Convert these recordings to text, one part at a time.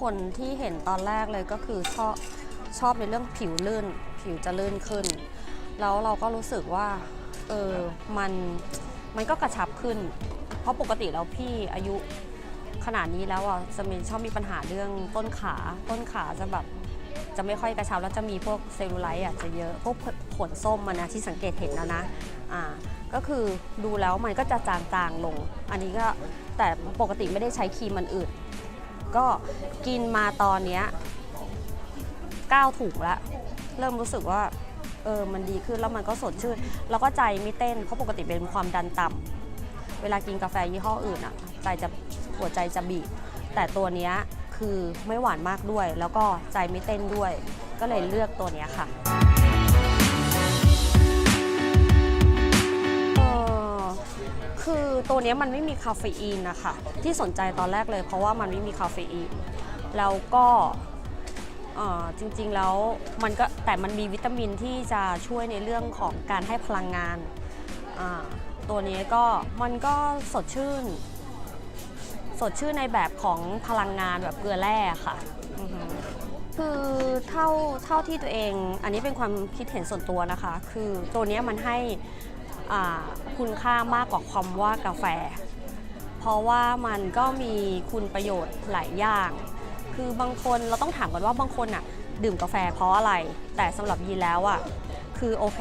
คนที่เห็นตอนแรกเลยก็คือชอบชอบในเรื่องผิวลื่น ผิวจะลื่นขึ้น แล้วเราก็รู้สึกว่าเออมันมันก็กระชับขึ้น เพราะปกติแล้วพี่อายุขนาดนี้แล้วอะจะมีชอบมีปัญหาเรื่องต้นขาต้นขาจะแบบจะไม่ค่อยกระชับแล้วจะมีพวกเซลลูไลท์อะจะเยอะพวกผลส้มมันนะที่สังเกตเห็นแล้วนะอ่าก็คือดูแล้วมันก็จะจางๆลง อันนี้ก็แต่ปกติไม่ได้ใช้ครีมมันอื่น ก็กินมาตอนเนี้ย9ถุงแล้วเริ่มรู้สึกว่าเออมันดีขึ้นแล้วมันก็สดชื่น แล้วก็ใจไม่เต้นเพราะปกติเป็นความดันต่ำเวลากินกาแฟยี่ห้ออื่นอะใจจะหัวใจจะบีบแต่ตัวเนี้ยคือไม่หวานมากด้วย แล้วก็ใจไม่เต้นด้วย ก็เลยเลือกตัวเนี้ยค่ะ ตัวนี้มันไม่มีคาเฟอีนนะคะ ที่สนใจตอนแรกเลยเพราะว่ามันไม่มีคาเฟอีน แล้วก็จริงๆแล้วมันก็แต่มันมีวิตามินที่จะช่วยในเรื่องของการให้พลังงาน ตัวนี้ก็มันก็สดชื่น สดชื่นในแบบของพลังงานแบบเกลือแร่ค่ะคือเท่าเท่าที่ตัวเอง อันนี้เป็นความคิดเห็นส่วนตัวนะคะ คือตัวนี้มันให้ คุณค่ามากกว่าความว่ากาแฟ เพราะว่ามันก็มีคุณประโยชน์หลายอย่าง คือบางคนเราต้องถามก่อนว่าบางคนอะดื่มกาแฟเพราะอะไร แต่สำหรับยีแล้วอะคือโอเค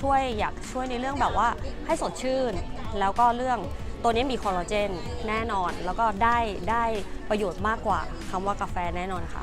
ช่วยอยากช่วยในเรื่องแบบว่าให้สดชื่น แล้วก็เรื่องตัวนี้มีคอลลาเจนแน่นอน แล้วก็ได้ได้ประโยชน์มากกว่าคำว่ากาแฟแน่นอนค่ะ